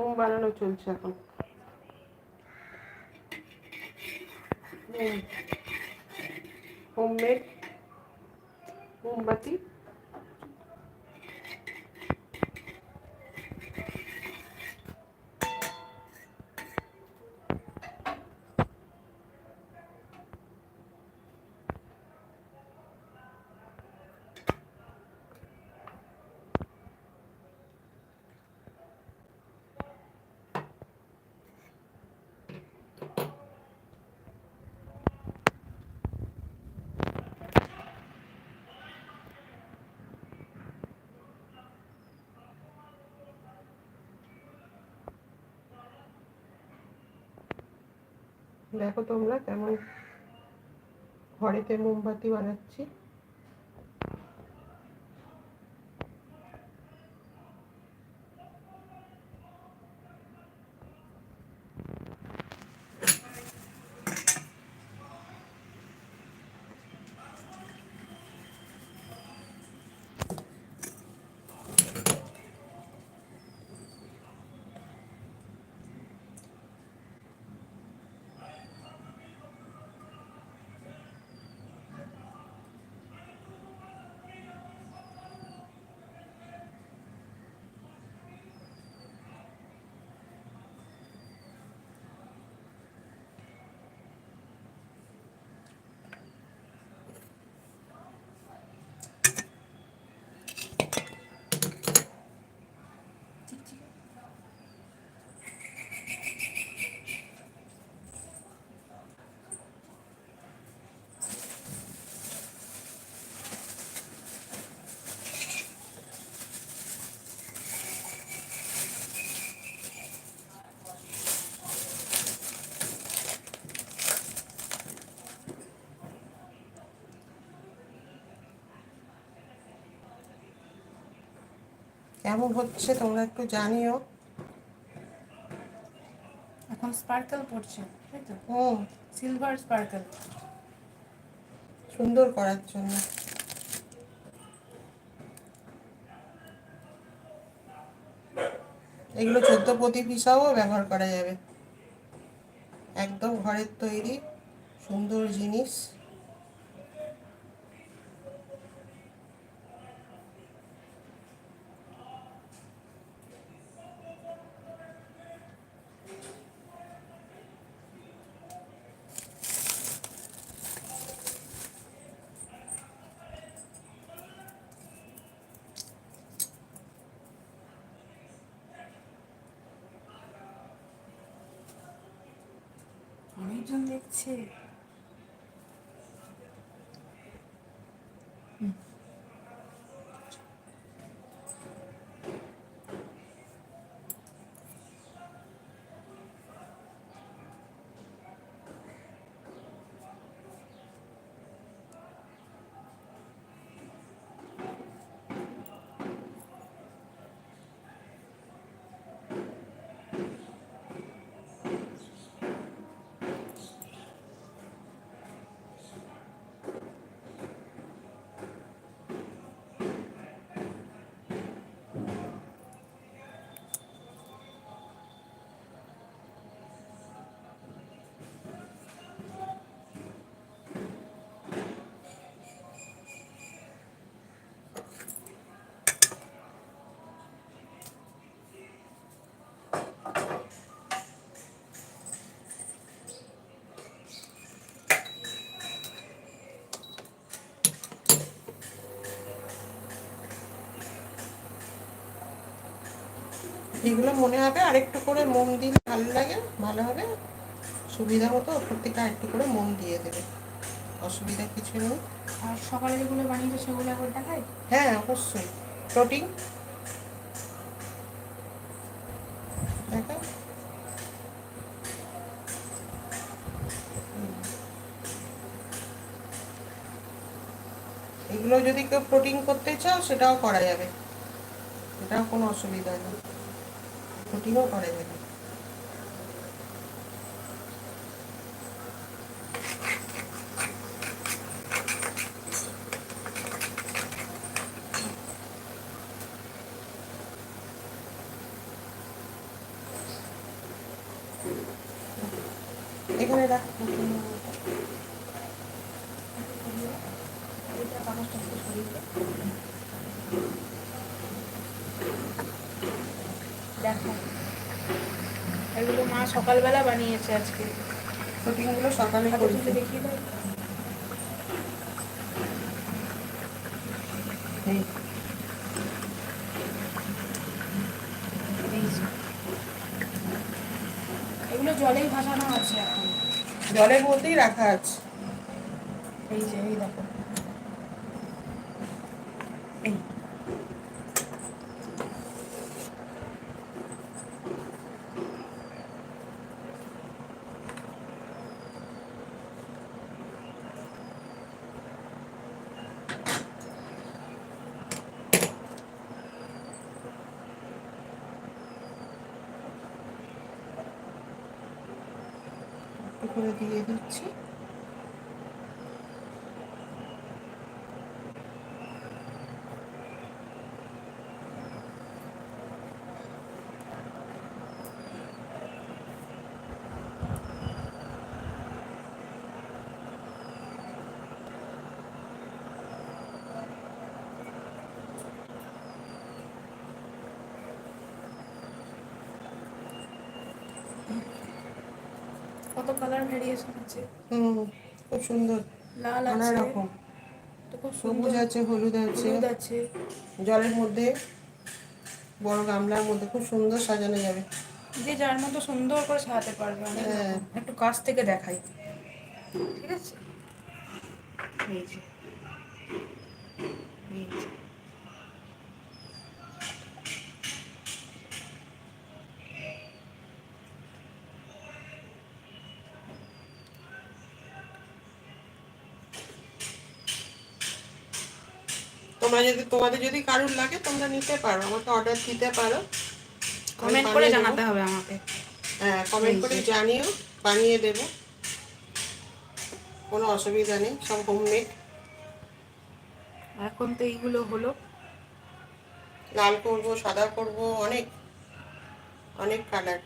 মোম বানানো চলছে এখন। মোম হোমমেড মোমবাতি দেখো তোমরা কেমন ঘরেতে মোমবাতি বানাচ্ছি কেমন হচ্ছে তোমরা একটু জানিও। এখন স্পার্কেল পড়ছে তাই তো? হুম। সিলভার স্পার্কেল সুন্দর করার জন্য। এগুলো চোদ্দ প্রদীপ হিসাবেও ব্যবহার করা যাবে। একদম ঘরের তৈরি সুন্দর জিনিস। অনেকজন দেখছে। এগুলো মনে হবে আরেকটু করে মোম দিলে ভালো লাগে ভালো হবে। সুবিধা মতো ওপর থেকে আরেকটু করে মোম দিয়ে দেবে অসুবিধা কিছু নেই। আর সকালে যেগুলো বানিয়েছে সেগুলো একবার দেখাই? হ্যাঁ অবশ্যই। প্রোটিন। দেখো। এগুলো যদি কেউ প্রোটিন করতে চাও সেটাও করা যাবে। এটাও কোনো অসুবিধা নেই। ফুটিংও করে দেবে। এখানে রাখ। এটা কাগজটা সরিয়ে মা সকালবেলা বানিয়েছে আজকে। শুটিংগুলো সকালে হাতে দেখিয়ে দাও। এগুলো জলেই ভাসানো আছে এখন। জলের মধ্যেই রাখা আছে। এই যে এই দেখো। এই। করে দিয়ে দিচ্ছি কালার ভেরিয়েশন আছে। হুম খুব সুন্দর। লাল নানা রকম। সবুজ আছে হলুদ আছে। হলুদ আছে। জলের মধ্যে বড় গামলার মধ্যে খুব সুন্দর সাজানো যাবে। যে যার মতো সুন্দর করে সাজাতে পারবে হ্যাঁ। একটু কাছ থেকে দেখাই। ঠিক আছে? এই যে এই যে। তোমরা যদি তোমাদের যদি কারুর লাগে তোমরা নিতে পারো। আমাকে অর্ডার দিতে পারো। কমেন্ট করে জানাতে হবে আমাকে। হ্যাঁ কমেন্ট করে জানিও বানিয়ে দেব। কোনো অসুবিধা নেই সব হোমমেড এখন তো এইগুলো হলো। লাল করব সাদা করব অনেক। অনেক কালার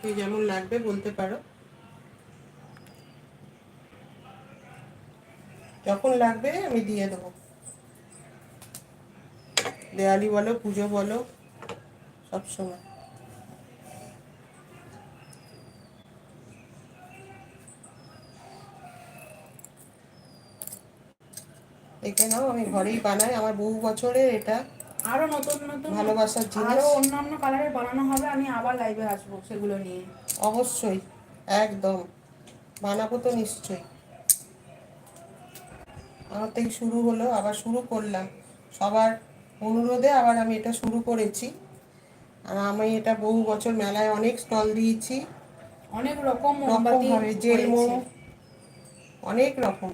তুই যেমন লাগবে বলতে পারো। যখন লাগবে আমি দিয়ে দেবো। দেওয়ালি বলো পুজো বলো সব সময়। দেখে নাও আমি ঘরেই বানাই আমার বহু বছরের এটা। আরও নতুন নতুন ভালোবাসার জিনিস। আরও অন্যান্য কালারের বানানো হবে আমি আবার লাইভে আসব সেগুলো নিয়ে। অবশ্যই একদম। বানাবো তো নিশ্চয়ই। আমার থেকে শুরু হলো আবার শুরু করলাম। সবার অনুরোধে আবার আমি এটা শুরু করেছি। আর আমি এটা বহু বছর মেলায় অনেক স্টল দিয়েছি। অনেক রকম জেল। মোম অনেক রকম।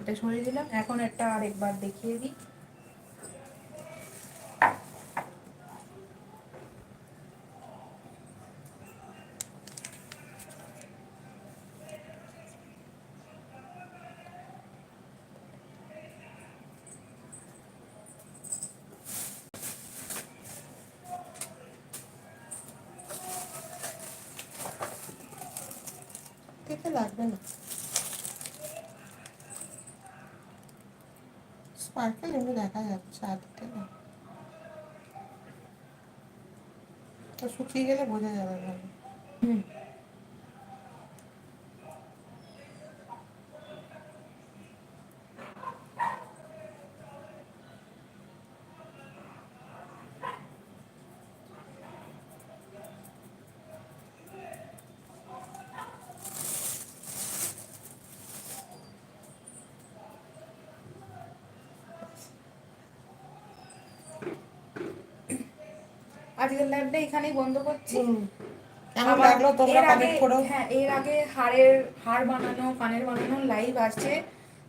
এটা সরিয়ে দিলাম। এখন একটা আরেকবার দেখিয়ে দিই থেকে লাগবে না স্পার্কেল এমনি দেখা যাচ্ছে আর থেকে তো শুকিয়ে গেলে বোঝা যাবে ভালো হুম আজকের লাইভটা এখানেই বন্ধ করছি। কেমন লাগল তোমরা এর আগে কমেন্ট করো। হ্যাঁ এর আগে হাড়ের হাড় বানানো কানের বানানো লাইভ আছে।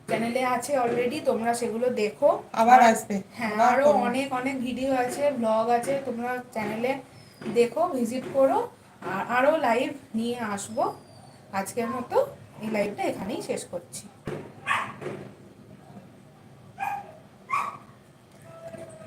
চ্যানেলে আছে অলরেডি তোমরা সেগুলো দেখো। আবার আসবে। হ্যাঁ আরও অনেক অনেক ভিডিও আছে ব্লগ আছে তোমরা চ্যানেলে দেখো ভিজিট করো। আর আরও লাইভ নিয়ে আসব। আজকের মতো এই লাইভটা এখানেই শেষ করছি।